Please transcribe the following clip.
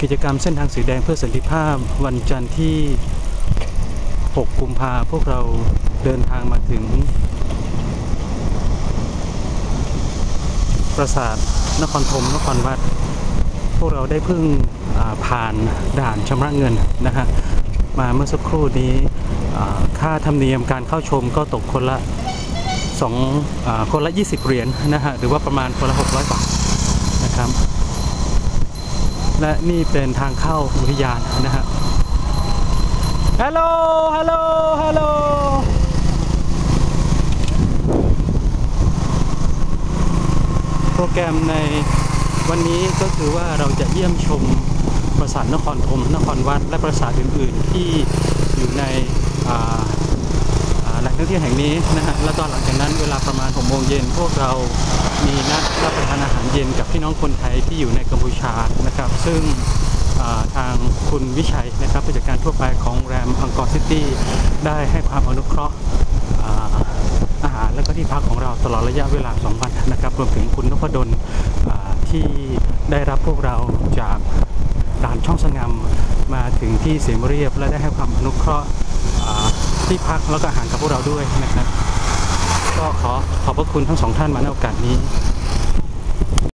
กิจกรรมเส้นทางสีแดงเพื่อสันติภาพ วันจันทร์ที่ 6 กุมภาพวกเราเดินทางมาถึง ปราสาทนครธมนครวัด พวกเราได้เพิ่งอ่าผ่านด่านชำระเงินนะฮะมาเมื่อสักครู่นี้ค่าธรรมเนียมการเข้าชมก็ตกคนละสองอาคนละ 20 เหรียญนะฮะหรือว่าประมาณคนละ 600 บาทนะครับ และนี่เป็นทางเข้าอุทยานนะฮะฮัลโหลฮัลโหลฮัลโหลโปรแกรมในวันนี้ก็คือว่าเราจะเยี่ยมชมปราสาทนครธมนครวัด และปราสาทอื่น ๆ ที่อยู่ใน ท่องเที่ยวแห่งนี้นะฮะแล้วก็หลังจากนั้นเวลาประมาณ6โมงเย็นพวกเรามีนัดรับประทานอาหารเย็นกับพี่น้องคนไทยที่อยู่ในกัมพูชานะครับ ซึ่งทางคุณวิชัยนะครับผู้จัดการทั่วไปของแรมอังกอร์ซิตี้ได้ให้ความอนุเคราะห์อาหารและก็ที่พักของเราตลอดระยะเวลา 2 วันนะครับรวมถึงคุณนพดลที่ได้รับพวกเราจากด่านช่องสงงามมาถึงที่เสียมเรียบ และได้ให้ความอนุเคราะห์ ที่พักแล้วก็อาหารกับพวกเราด้วยนะครับ ก็ขอขอบพระคุณทั้งสองท่านมาในโอกาสนี้